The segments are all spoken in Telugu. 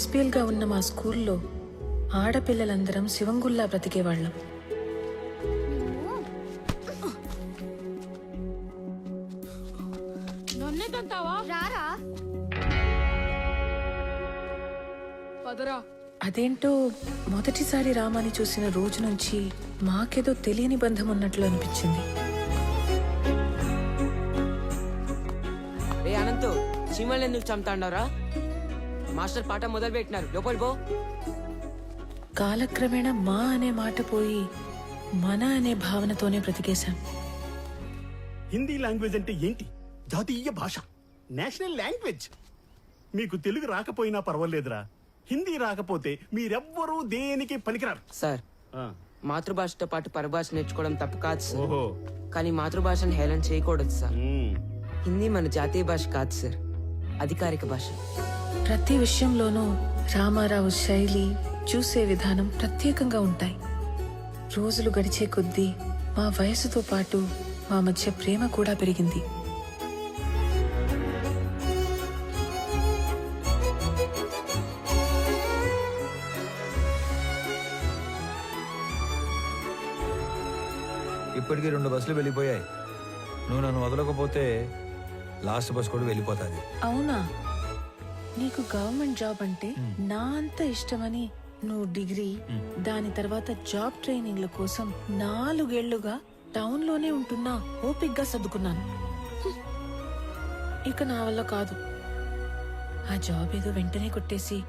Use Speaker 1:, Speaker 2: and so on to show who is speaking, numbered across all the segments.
Speaker 1: ఎస్పీఎల్గా ఉన్న మా స్కూల్లో ఆడపిల్లలందరం శివంగుల్లా బ్రతికేవాళ్ళం. అదేంటో మొదటిసారి రామాని చూసిన రోజు నుంచి మాకేదో తెలియని బంధం ఉన్నట్లు అనిపించింది.
Speaker 2: అనంత్ చీమల్ని ఎందుకు చంపుతాండవరా? మాస్టర్ పాట మొదలు పెట్టినారు లోపల పో.
Speaker 1: కాలక్రమేణా మా అనే మాట పోయి మన అనే భావనతోనే బ్రతికేశాం.
Speaker 3: హిందీ లాంగ్వేజ్ అంటే ఏంటి? జాతీయ భాష. National language. మీకు తెలుగు రాకపోయినా పర్వాలేదురా. హిందీ రాకపోతే మీరెవ్వరూ దేనికి పనికిరారు?
Speaker 2: సార్
Speaker 3: ఆ,
Speaker 2: మాతృభాషతో పాటు పరభాష నేర్చుకోవడం తప్పు కాదు సార్.
Speaker 3: ఓహో.
Speaker 2: కానీ మాతృభాషను హేళన చేయకూడదు సార్. హిందీ మన జాతీయ భాష కాదు సార్. అధికారిక భాష.
Speaker 1: ప్రతి విషయంలోనూ రామారావు శైలి చూసే విధానం ప్రత్యేకంగా ఉంటాయి. రోజులు గడిచే కొద్దీ మా వయసుతో పాటు మా మధ్య ప్రేమ కూడా పెరిగింది.
Speaker 4: ఇప్పటికీ రెండు బస్సులు వెళ్ళిపోయాయి. నువ్వు నన్ను వదలకపోతే లాస్ట్ బస్ కూడా వెళ్ళిపోతుంది.
Speaker 1: అవునా? నీకు గవర్నమెంట్ జాబ్ అంటే నా అంత ఇష్టమని నువ్వు డిగ్రీ దాని తర్వాత జాబ్ ట్రైనింగ్ల కోసం నాలుగేళ్ళుగా టౌన్లోనే ఉంటున్నా ఓపిగ్గా సర్దుకున్నాను. ఇక నా వల్ల కాదు. ఆ జాబ్ ఏదో వెంటనే కొట్టేసి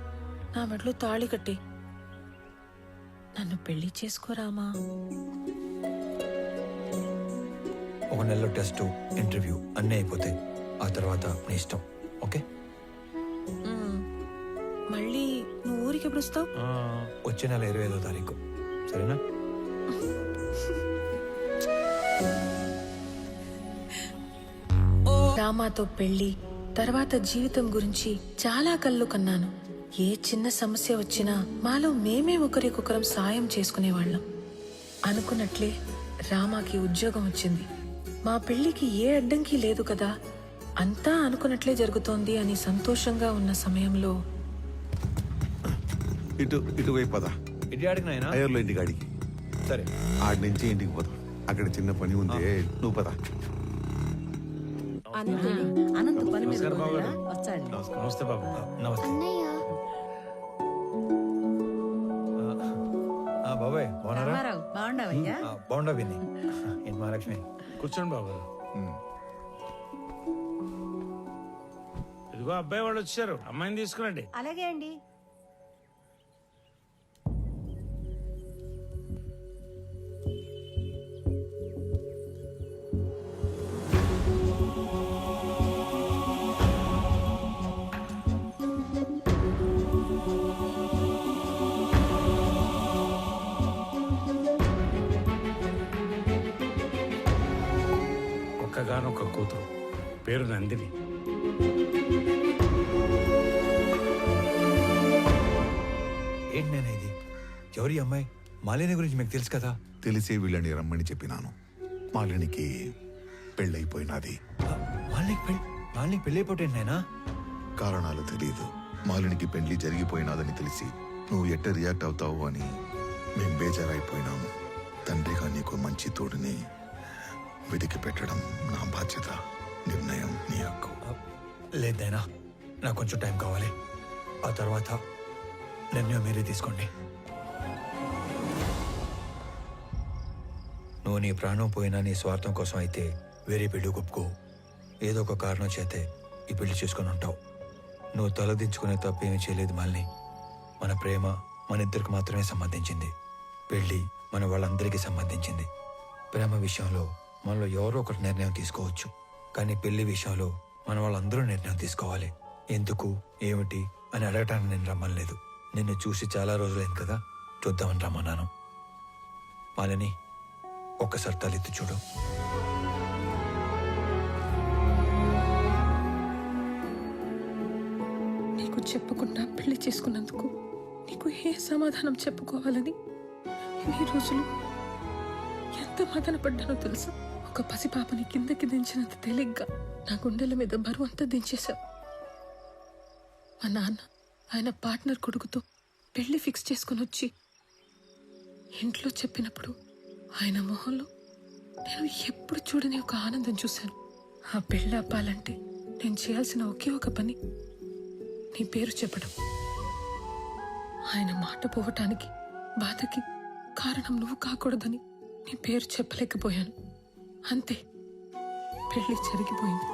Speaker 1: నా మెడలో తాళి కట్టి. నన్ను పెళ్ళి చేసుకోరామా
Speaker 4: ఒక నెలలో టెస్ట్ ఇంటర్వ్యూ అన్నీ అయిపోతాయి. ఆ తర్వాత నీ ఇష్టం. ఓకే.
Speaker 1: మళ్ళీ నువ్వు ఊరికి ఎప్పుడు వస్తావు?
Speaker 4: వచ్చే నెల ఇరవై ఐదో తారీఖు. సరేనా?
Speaker 1: రామాతో పెళ్ళి తర్వాత జీవితం గురించి చాలా కళ్ళు కన్నాను. ఏ చిన్న సమస్య వచ్చినా మాలో మేమే ఒకరికొకరం సాయం చేసుకునేవాళ్ళం. అనుకున్నట్లే రామాకి ఉద్యోగం వచ్చింది. మా పెళ్ళికి ఏ అడ్డంకి లేదు కదా అంతా అనుకున్నట్లే జరుగుతోంది అని సంతోషంగా ఉన్న సమయంలో
Speaker 5: ఇటు ఇటువైపు పద.
Speaker 4: ఇటు ఆడికి నాయనా?
Speaker 5: టైర్లో ఇంటికి అడిగి
Speaker 4: సరే.
Speaker 5: ఆడి నుంచి ఇంటికి పోదాం. అక్కడ చిన్న పని ఉంది. నువ్వు పద.
Speaker 6: అనంత పని మీద పోయాడా? వచ్చాడు.
Speaker 7: నమస్తే బాబు.
Speaker 4: నమస్తే.
Speaker 8: అన్నయ్య.
Speaker 4: ఆ, బాబాయ్ బాగున్నారా?
Speaker 6: రామారావు బాగుండవయ్యా?
Speaker 4: ఆ, బాగుండా విని. ఏంటి మహాలక్ష్మి?
Speaker 7: కూర్చోండి బాబు.
Speaker 5: ఉమ్.
Speaker 7: ఇదిగో అబ్బాయి వాళ్ళు వచ్చారు. అమ్మాయిని తీసుకురండి.
Speaker 6: అలాగే అండి.
Speaker 7: ఒక్కగానొక్క కూతురు. పేరు నందిని.
Speaker 4: ఏంటి నేను ఇది ఎవరి అమ్మాయి? మాలిని గురించి మీకు తెలుసు కదా?
Speaker 5: తెలిసే వీళ్ళని రమ్మని చెప్పినాను. మాలినికి పెళ్ళైపోయినది.
Speaker 4: మాలినికి పెళ్ళి మాలినికి పెళ్ళైపోటేంటి నాయనా
Speaker 5: కారణాలు తెలియదు మాలినికి పెళ్ళి జరిగిపోయినాదని తెలిసి నువ్వు ఎట్ట రియాక్ట్ అవుతావు అని మేం బేజారైపోయినాము. తండ్రిగా నీకు మంచి తోడుని వెతికి పెట్టడం నా బాధ్యత నిర్ణయం నీ హక్కు.
Speaker 4: లేదు నాయనా. నాకు కొంచెం టైం కావాలి. ఆ తర్వాత నిర్ణయం మీరే తీసుకోండి. నువ్వు నీ ప్రాణం పోయినా నీ స్వార్థం కోసం అయితే వేరే పెళ్ళి ఒప్పుకో. ఏదో ఒక కారణం చేతే ఈ పెళ్ళి చేసుకొని ఉంటావు. నువ్వు తలదించుకునే తప్పేమీ చేయలేదు మళ్ళీ మన ప్రేమ మన ఇద్దరికి మాత్రమే సంబంధించింది. పెళ్ళి మన వాళ్ళందరికీ సంబంధించింది. ప్రేమ విషయంలో మనలో ఎవరో ఒకరు నిర్ణయం తీసుకోవచ్చు. కానీ పెళ్ళి విషయంలో మన వాళ్ళందరూ నిర్ణయం తీసుకోవాలి. ఎందుకు ఏమిటి అని అడగటానికి నేను రమ్మలేదు నిన్ను చూసి చాలా రోజులైంది కదా. చూద్దామని రమ్మన్నాను మాలని ఒక్కసారి తలెత్తి చూడు.
Speaker 1: నీకు చెప్పకుండా పెళ్ళి చేసుకున్నందుకు నీకు ఏ సమాధానం చెప్పుకోవాలని ఎన్ని రోజులు ఎంత మదన పడ్డానో తెలుసా? ఒక పసిపాపని కిందకి దించినంత తేలిగ్గా నా గుండెల మీద బరువు అంతా దించేశావు. మా నాన్న ఆయన పార్ట్నర్ కొడుకుతో పెళ్ళి ఫిక్స్ చేసుకుని వచ్చి ఇంట్లో చెప్పినప్పుడు ఆయన మొహంలో నేను ఎప్పుడు చూడని ఒక ఆనందం చూశాను. ఆ పెళ్ళి అప్పాలంటే నేను చేయాల్సిన ఒకే ఒక పని నీ పేరు చెప్పడం. ఆయన మాట పోవటానికి బాధకి కారణం నువ్వు కాకూడదని నీ పేరు చెప్పలేకపోయాను. అంతే పెళ్ళి జరిగిపోయింది.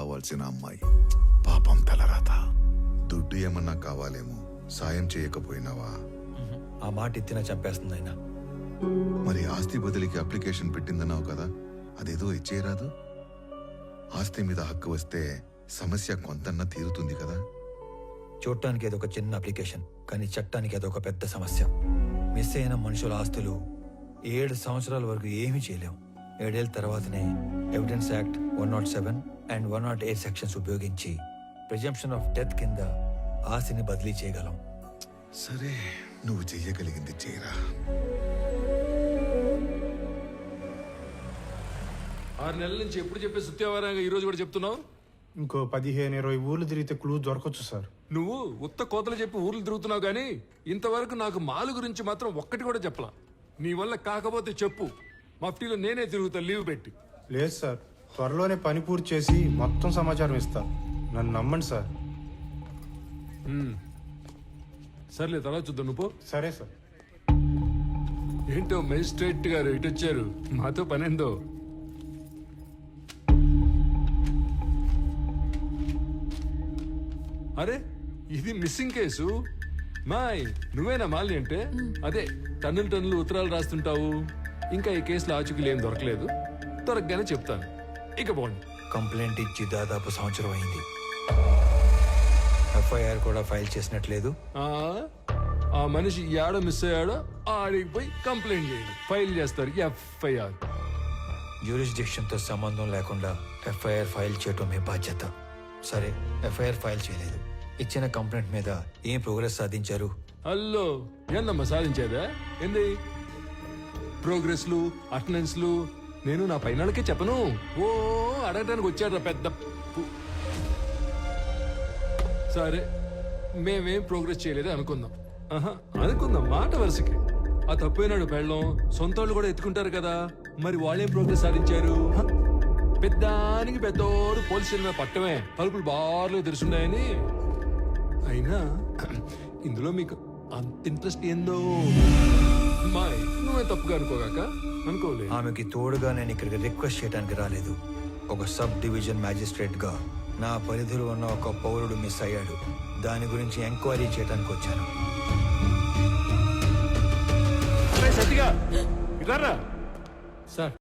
Speaker 5: కోడలుగా రావాల్సిన అమ్మాయి. పాపం తలరాత. దుడ్డు ఏమన్నా కావాలేమో సాయం చేయకపోయినావా?
Speaker 4: ఆ మాట ఎత్తిన చంపేస్తుంది ఆయన.
Speaker 5: మరి ఆస్తి బదిలీకి అప్లికేషన్ పెట్టిందన్నావు కదా అదేదో ఇచ్చేయరాదు? ఆస్తి మీద హక్కు వస్తే సమస్య కొంతన్నా తీరుతుంది కదా?
Speaker 4: చూడటానికి ఏదో ఒక చిన్న అప్లికేషన్ కానీ చట్టానికి అదొక పెద్ద సమస్య. మిస్ అయిన మనుషుల ఆస్తులు ఏడు సంవత్సరాల వరకు ఏమీ చేయలేం ఏడేళ్ళ తర్వాతనే evidence act one nought seven and one nought eight sections ఉపయోగించి ప్రిజంప్షన్ ఆఫ్ డెత్ కింద ఆస్తిని బదిలీ చేయగలం.
Speaker 5: సరే నువ్వు చెయ్యగలిగింది చేయరా
Speaker 8: ఆరు నెలల నుంచి ఎప్పుడు చెప్పే సుత్యావారంగా ఈ రోజు కూడా చెప్తున్నావు?
Speaker 7: ఇంకో పదిహేను ఇరవై ఊర్లు తిరిగితే క్లూ దొరకచ్చు సార్.
Speaker 8: నువ్వు ఉత్త కోతలు చెప్పి ఊర్లు తిరుగుతున్నావు కానీ ఇంతవరకు నాకు మాలు గురించి మాత్రం ఒక్కటి కూడా చెప్పలా. నీ వల్ల కాకపోతే చెప్పు. మఫ్టీలో నేనే తిరుగుతా లీవ్ పెట్టి.
Speaker 7: లేదు సార్. త్వరలోనే పని పూర్తి చేసి మొత్తం సమాచారం ఇస్తా. నన్ను నమ్మండి సార్.
Speaker 8: సర్లే తర్వాత చూద్దాం. నువ్వు పో.
Speaker 7: సరే సార్.
Speaker 8: ఏంటో మెజిస్ట్రేట్ గారు ఇటు వచ్చారు. మాతో పనేందో? అరే ఇది మిస్సింగ్ కేసు మాయ్ నువ్వేనా మాలిని అంటే? అదే టన్నులు టన్నులు ఉత్తరాలు రాస్తుంటావు. ఇంకా ఈ కేసులో ఆచూకీలు ఏం దొరకలేదు. దొరకగానే చెప్తాను. ఇక పోండి.
Speaker 4: కంప్లైంట్ ఇచ్చి దాదాపు సంవత్సరం అయింది. ఎఫ్ఐఆర్ కూడా ఫైల్ చేసినట్లేదు.
Speaker 8: ఆ మనిషి ఏడ మిస్ అయ్యాడో ఆడికి పోయి కంప్లైంట్ చేయండి. ఫైల్ చేస్తారు ఎఫ్ఐఆర్.
Speaker 4: తో సంబంధం లేకుండా ఎఫ్ఐఆర్ ఫైల్ చేయటం మీ బాధ్యత. సరే ఎఫ్ఐఆర్ ఫైల్ చేయలేదు. ఇచ్చిన కంప్లైంట్ మీద ఏం ప్రోగ్రెస్ సాధించారు?
Speaker 8: హలో ఏందమ్మా సాధించేదా? ఏంది? ప్రోగ్రెస్లు అటెండెన్స్లు నేను నా పైనకే చెప్పను. ఓ అడగడానికి వచ్చాడు పెద్ద సరే మేమేం ప్రోగ్రెస్ చేయలేదు అనుకుందాం. ఆహా, అనుకుందాం మాట వరుసకి. ఆ తప్పైనాడు పెళ్ళం సొంత వాళ్ళు కూడా ఎత్తుకుంటారు కదా. మరి వాళ్ళేం ప్రోగ్రెస్ సాధించారు? పెద్దానికి పెద్దోడు పోలీస్ మీద పట్టమే. తలుపులు బార్లు తెరుచున్నాయని అయినా ఇందులో మీకు అంత ఇంట్రెస్ట్ ఏందో? మాయ్ నువ్వే తప్పుగా అనుకోగాక అనుకోలే.
Speaker 4: ఆమెకి తోడుగా నేను ఇక్కడికి రిక్వెస్ట్ చేయడానికి రాలేదు. ఒక సబ్ డివిజన్ మ్యాజిస్ట్రేట్గా నా పరిధిలో ఉన్న ఒక పౌరుడు మిస్ అయ్యాడు. దాని గురించి ఎంక్వైరీ చేయడానికి వచ్చాను.
Speaker 8: సత్తిగా ఇదారా
Speaker 2: సార్